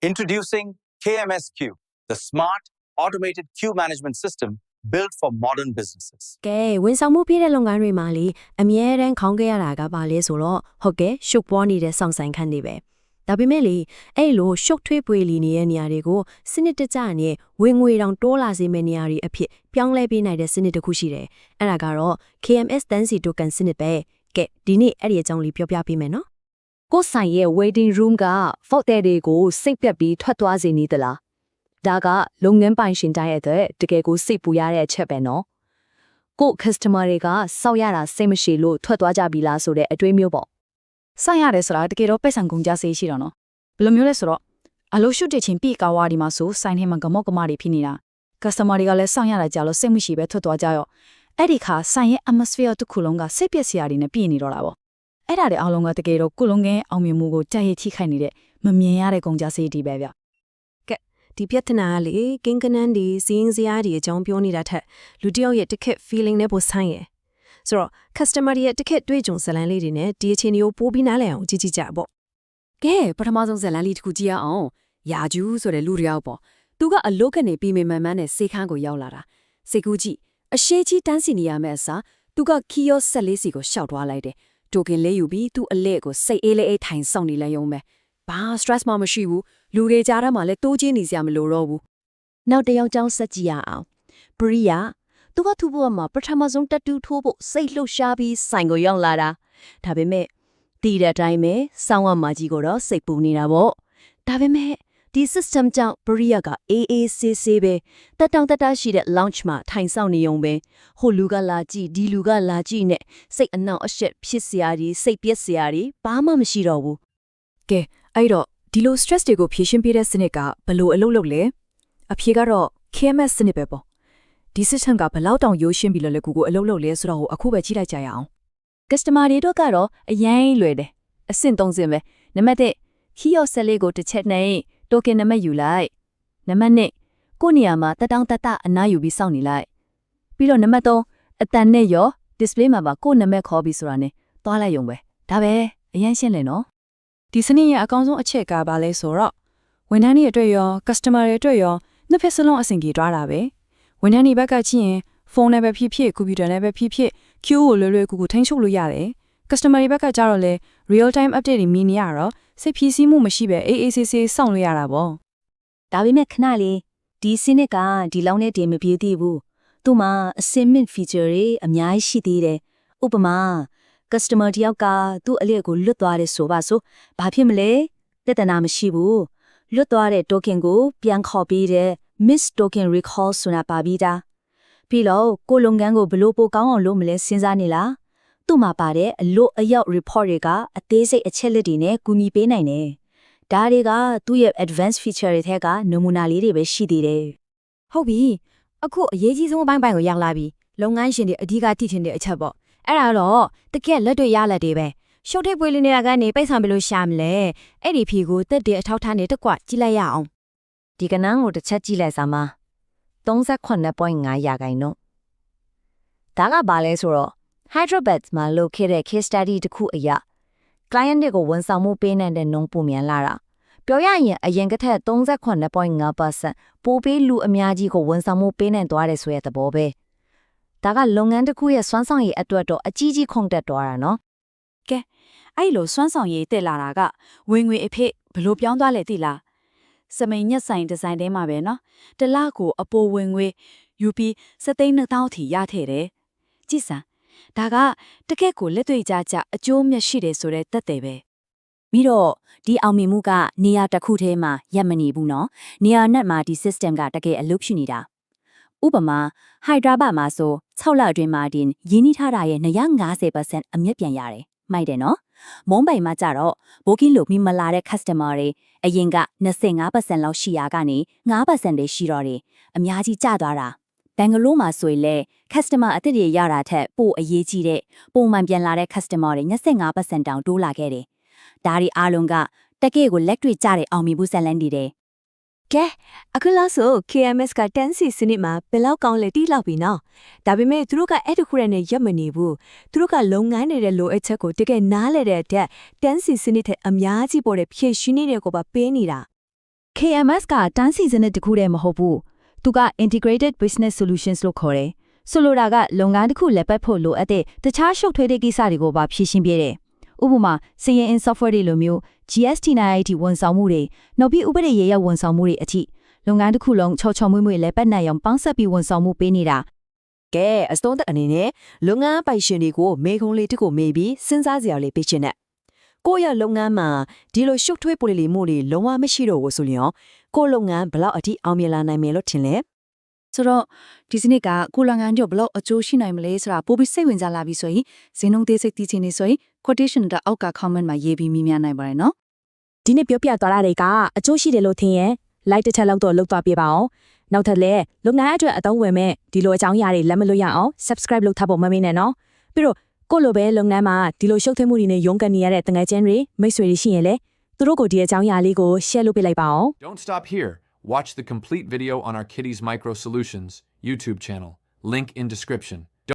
Introducing KMSQ, the smart automated queue management system built for modern businesses. ကဲဝန်ဆောင်မှုပြည့်တဲ့လုပ်ငန်းတွေမှာလေအမြဲတမ်းခေါင်းခဲ့ရတာကပါလဲဆိုတော့ဟုတ်ကဲ့ရှုပ်ပွားနေတဲ့စောင့်ဆိုင်ခန်းတွေပဲဒါပေမဲ့လေအဲ့လိုရှုပ်ထွေးပွေလီနေတဲ့နေရာတွေကိုစနစ်တကျနဲ့ဝင်ငွေတောင်တိုးလာစေမယ့်နေရာတွေအဖြစ်ပြောင်းလဲပေးနိုင်တဲ့စနစ်တစ်ခုရှိတယ်အဲ့ဒါကတော့ KMS တန်းစီ token စနစ်ပဲကဲဒီနေ့အဲ့ဒီအကြောင်းလေးပြောပြပေးမယ်နော် ကိုယ်ဆိုင်ရဲ့ waiting room က fault တွေကိုစိတ်ပြက်ပြီးထွက်သွားစေနေသလားဒါကလုပ်ငန်းပိုင်ရှင်တိုင်းရဲ့အတွက်တကယ်ကိုစိတ်ပူရတဲ့အချက်ပဲနော်ကိုယ့် customer တွေကစောက်ရတာစိတ်မရှိလို့ထွက်သွားကြပြီလားဆိုတဲ့အတွေးမျိုးပေါ့ဆိုင်ရတယ်ဆိုတာတကယ်တော့ပိတ်ဆံကုန်ကြစေးရှိတော့နော်ဘယ်လိုမျိုးလဲဆိုတော့အလိုရှုတစ်ချင်းပြီကာဝါဒီမှာဆိုဆိုင်ထဲမှာဂမော့ဂမတွေဖြစ်နေတာ customer တွေကလည်းစောင့်ရတာကြလို့စိတ်မရှိပဲထွက်သွားကြရောအဲ့ဒီခါဆိုင်ရဲ့ atmosphere တစ်ခုလုံးကစိတ်ပျက်စရာတွေနဲ့ပြည့်နေတော့တာပေါ့ အဲ့ဒါတွေအားလုံးကတကယ်တော့ကုလုံးငယ်အောင်မြင်မှုကိုကြက်ရထိခိုက်နေတဲ့မမြင်ရတဲ့ကုန်ကြစေးဒီပဲဗျဒီပြဿနာကလေကင်းကနန်းဒီစီးရင်စရာဒီအကြောင်းပြောနေတာထက်လူတစ်ယောက်ရဲ့ ticket feeling နဲ့ပိုဆိုင်ရယ်ဆိုတော့ customer တွေရဲ့ ticket တွေ့ကြုံဇလန်းလေးတွေနဲ့ဒီအခြေအနေကိုပိုးပြီးနားလည်အောင်ကြည့်ကြည့်ကြပေါ့ကဲပထမဆုံးဇက်လန်လေးတစ်ခုကြည့်ရအောင်ယာကျူးဆိုတဲ့လူတစ်ယောက်ပေါ့သူကအလုတ်ကနေပြီးမေမန်မန်းနဲ့စေခန်းကိုရောက်လာတာစေကူကြည့်အရှိကြီးတန်းစီနေရမယ့်အစားသူကခီယောဆက်လေးစီကိုရှောက်သွားလိုက်တယ် တိုကင်လေးယူပြီးသူ့အလဲကိုစိတ်အေးလေးအေးထိုင်ဆောင်နေလဲရုံပဲဘာ stress မှမရှိဘူးလူတွေကြားထဲမှာလည်းတိုးချင်းနေစရာမလိုတော့ဘူးနောက်တစ်ယောက်ကြောင်းဆက်ကြည့်ရအောင်ပရိယာသူကသူ့ဘဝမှာပထမဆုံးတက်တူထိုးဖို့စိတ်လှုပ်ရှားပြီးဆိုင်ကိုရောက်လာတာဒါပေမဲ့တည်တဲ့အတိုင်းပဲစောင်းဝမကြီးကိုတော့စိတ်ပူနေတာပေါ့ဒါပေမဲ့ ဒီ system ကြောင့်ပရိယာကအေးအေးဆေးဆေးပဲတက်တောင့်တက်တာရှိတဲ့ launch မှာထိုင်ဆောင်နေုံပဲဟိုလူကလာကြည့်ဒီလူကလာကြည့်နဲ့စိတ်အနှောင့်အယှက်ဖြစ်စရာကြီးစိတ်ပြက်စရာကြီးဘာမှမရှိတော့ဘူးကဲအဲ့တော့ဒီလို stress တွေကိုဖြေရှင်းပေးတဲ့စနစ်ကဘယ်လိုအလုပ်လုပ်လဲအဖြေကတော့ KMS စနစ်ပဲပေါ့ဒီ system ကဘယ်လောက်တောင်ရိုးရှင်းပြီးလဲလဲကိုကိုအလုပ်လုပ်လဲဆိုတော့ဟိုအခုပဲကြည့်လိုက်ကြရအောင် customer တွေတို့ကတော့အရင်လွယ်တယ်အဆင့်၃ဆင့်ပဲနံပါတ်1ခီယောဆက်လေးကိုတစ်ချက်နဲ့ token နံပါတ်ယူလိုက်နံပါတ်2ကိုယ့်နေရာမှာတက်တောင်းတက်တာအနားယူပြီးစောင့်နေလိုက်ပြီးတော့နံပါတ်3အတန်နဲ့ရော display မှာပါကိုယ့်နာမည်ခေါ်ပြီးဆိုတာနဲ့သွားလိုက်ရုံပဲဒါပဲအရင်ရှင်းလေနော်ဒီစနစ်ရဲ့အကောင်းဆုံးအချက်ကဘာလဲဆိုတော့ဝန်ထမ်းတွေအတွက်ရော customer တွေအတွက်ရောနှစ်ဖက်စလုံးအဆင်ပြေသွားတာပဲဝန်ထမ်းတွေဘက်ကကြည့်ရင်ဖုန်းနဲ့ပဲဖြစ်ဖြစ်ကွန်ပျူတာနဲ့ပဲဖြစ်ဖြစ် queue ကိုလွယ်လွယ်ကူကူထိန်းချုပ်လို့ရတယ် customer တွေဘက်ကကြတော့လေ real time update တွေမြင်နေရတော့ စိတ်ဖြီးစည်းမှုမရှိပဲအေးအေးဆေးဆေးစောင့်လို့ရတာပေါ့ဒါပေမဲ့ခဏလေးဒီစနစ်ကဒီလောက်နဲ့တည်မပြေသေးဘူးသူ့မှာအစင်မင့် feature တွေအများကြီးရှိသေးတယ်ဥပမာ customer တယောက်ကသူ့အလျက်ကိုလွတ်သွားတယ်ဆိုပါဆိုဘာဖြစ်မလဲတဒနာမရှိဘူးလွတ်သွားတဲ့ token ကို ပြန်ခေါ်ပေးတဲ့ miss token recall ဆိုတာပါပြီးသားပြီးတော့ကိုလုပ်ငန်းကိုဘလို့ပိုကောင်းအောင်လုပ်မလဲစဉ်းစားနေလား သူ့မှာပါတဲ့အလို့အရောက် report တွေကအသေးစိတ်အချက်လက်တွေနဲ့ကူညီပေးနိုင်တယ်ဒါတွေကသူ့ရဲ့ advanced feature တွေထက်ကနမူနာလေးတွေပဲရှိသေးတယ်ဟုတ်ပြီအခုအရေးကြီးဆုံးအပိုင်းပိုင်းကိုရောက်လာပြီလုပ်ငန်းရှင်တွေအဓိကတည်ထင်တဲ့အချက်ပေါ့အဲ့ဒါတော့တကက်လက်တွေ့ရလက်တွေပဲရှုပ်ထိပ်ပွေးလေးနေတာကနေပိတ်ဆံဘယ်လိုရှာမလဲအဲ့ဒီဖြေကိုတက်တဲ့အထောက်ထားနဲ့တက်ကွကြည့်လိုက်ရအောင်ဒီကနန်းကိုတစ်ချက်ကြည့်လိုက်စမ်းပါ38.5ရာခိုင်နှုန်းဒါကဘာလဲဆိုတော့ Hyderabad မှာလုပ်ခဲ့တဲ့ case study တစ်ခုအရ client တွေကိုဝန်ဆောင်မှုပေးနိုင်တဲ့နှုန်းပုံမြန်လာတာပြောရရင်အရင်ကထက်38.5%ပိုပေးလူအများကြီးကိုဝန်ဆောင်မှုပေးနိုင်သွားတယ်ဆိုတဲ့သဘောပဲဒါကလုပ်ငန်းတစ်ခုရဲ့စွမ်းဆောင်ရည်အတွက်တော့အကြီးကြီးခုန်တက်သွားတာနော်အဲ့လိုစွမ်းဆောင်ရည်တက်လာတာကဝင်ငွေအဖြစ်ဘလို့ပြောင်းသွားလဲသိလားစမိန်ညက်ဆိုင်ဒီဇိုင်းထဲမှာပဲနော်တလကိုအပိုဝင်ငွေယူပြီးစသိန်း2000ထီရထဲတယ်ကြည့်စမ်း ဒါကတကယ့်ကိုလက်တွေ့ကြကြအကျိုးမျက်ရှိတယ်ဆိုတဲ့သက်သေပဲပြီးတော့ဒီအောင်မြင်မှုကနေရာတစ်ခုထဲမှာရပ်မနေဘူးနော်နေရာနဲ့မှာဒီ system ကတကယ်အလုပ်ရှိနေတာဥပမာဟိုက်ဒရာဘတ်မှာဆို6လအတွင်းမှာဒီရင်းနှီးထားတာရဲ့250%အမြင့်ပြန်ရတယ်မိုက်တယ်နော်မွန်ဘိုင်မှာကြတော့ဘိုကင်းလိုမိမလာတဲ့ customer တွေအရင်က25%လောက်ရှိရာကနေ9%တွေရှိတော့တယ်အများကြီးကျသွားတာ ဘန်ဂလိုးမှာဆိုရင်လေ customer အသစ်တွေရတာထက်ပိုအရေးကြီးတဲ့ပုံမှန်ပြန်လာတဲ့ customer တွေ25%တောင်တိုးလာခဲ့တယ်ဒါဒီအားလုံးကတကယ့်ကိုလက်တွေ့ကြတဲ့အောင်မြင်မှုဇက်လန်းတွေတယ်ကဲအခုလားဆို KMS ကတန်းစီစနစ်မှာဘယ်လောက်ကောင်းလဲတိလောက်ပြီနော်ဒါပေမဲ့သူတို့ကအဲ့တခုရနဲ့ရပ်မနေဘူးသူတို့ကလုပ်ငန်းနေတဲ့လိုအပ်ချက်ကိုတကယ်နားလဲတဲ့အတွက်တန်းစီစနစ်ထက်အများကြီးပေါ်တဲ့ဖြည့်ရှင်းနေတဲ့ကိုပါပေးနေတာ KMS ကတန်းစီစနစ်တစ်ခုတည်းမဟုတ်ဘူး သူက integrated business solutions လို့ခေါ်တယ်ဆိုလိုတာကလုပ်ငန်းတစ်ခုလက်ပတ်ဖို့လိုအပ်တဲ့တခြားရှုပ်ထွေးတဲ့ကိစ္စတွေကိုပါဖြည့်ရှင်းပြတယ်ဥပမာစီရင် in software တွေလိုမျိုး GST နဲ့ IT ဝန်ဆောင်မှုတွေနောက်ပြီးဥပဒေရေးရဝန်ဆောင်မှုတွေအထိလုပ်ငန်းတစ်ခုလုံးချောချောမွေ့မွေ့လက်ပတ်နိုင်အောင်ပေါင်းစပ်ပြီးဝန်ဆောင်မှုပေးနေတာကဲအစုံသက်အနေနဲ့လုပ်ငန်းပိုင်ရှင်တွေကိုမေခုံးလေးတစ်ကိုမေးပြီးစဉ်းစားစရာလေးပေးချင်တဲ့ ကိုယ့်ရဲ့လုပ်ငန်းမှာဒီလိုရှုပ်ထွေးပေါ်လီမှုတွေလုံးဝမရှိတော့ဘူးဆိုလျော်ကိုယ့်လုပ်ငန်းဘယ်လောက်အထိအောင်မြင်လာနိုင်မယ်လို့ထင်လဲဆိုတော့ဒီစနစ်ကကိုလငန်းတို့ဘလောက်အကျိုးရှိနိုင်မလဲဆိုတာပိုပြီးစိတ်ဝင်စားလာပြီဆိုရင်ဇင်းနှုံးသေးစိတ်တည်ချင်နေဆိုရင် quotation တာအောက်က comment မှာရေးပြီးမိများနိုင်ပါတယ်နော်ဒီနေ့ပြောပြသွားတာတွေကအကျိုးရှိတယ်လို့ထင်ရင် like တစ်ချက်လောက်တော့လုပ်သွားပြပါအောင်နောက်ထပ်လည်းလုပ်ငန်းအတွက်အသုံးဝင်မဲ့ဒီလိုအကြောင်းအရာတွေလက်မလွတ်ရအောင် subscribe လုပ်ထားဖို့မမေ့နဲ့နော်ပြီးတော့ ကိုယ့်လိုပဲလုပ်ငန်းမှာဒီလိုရှုပ်ထွေးမှုတွေနဲ့ရုန်းကန်နေရတဲ့တငယ်ချင်းတွေမိတ်ဆွေတွေရှိရင်လည်းသူတို့ကိုဒီအကြောင်းအရာလေးကို share လုပ်ပေးလိုက်ပါအောင် Don't stop here. Watch the complete video on our Kitty's Micro Solutions YouTube channel. Link in description.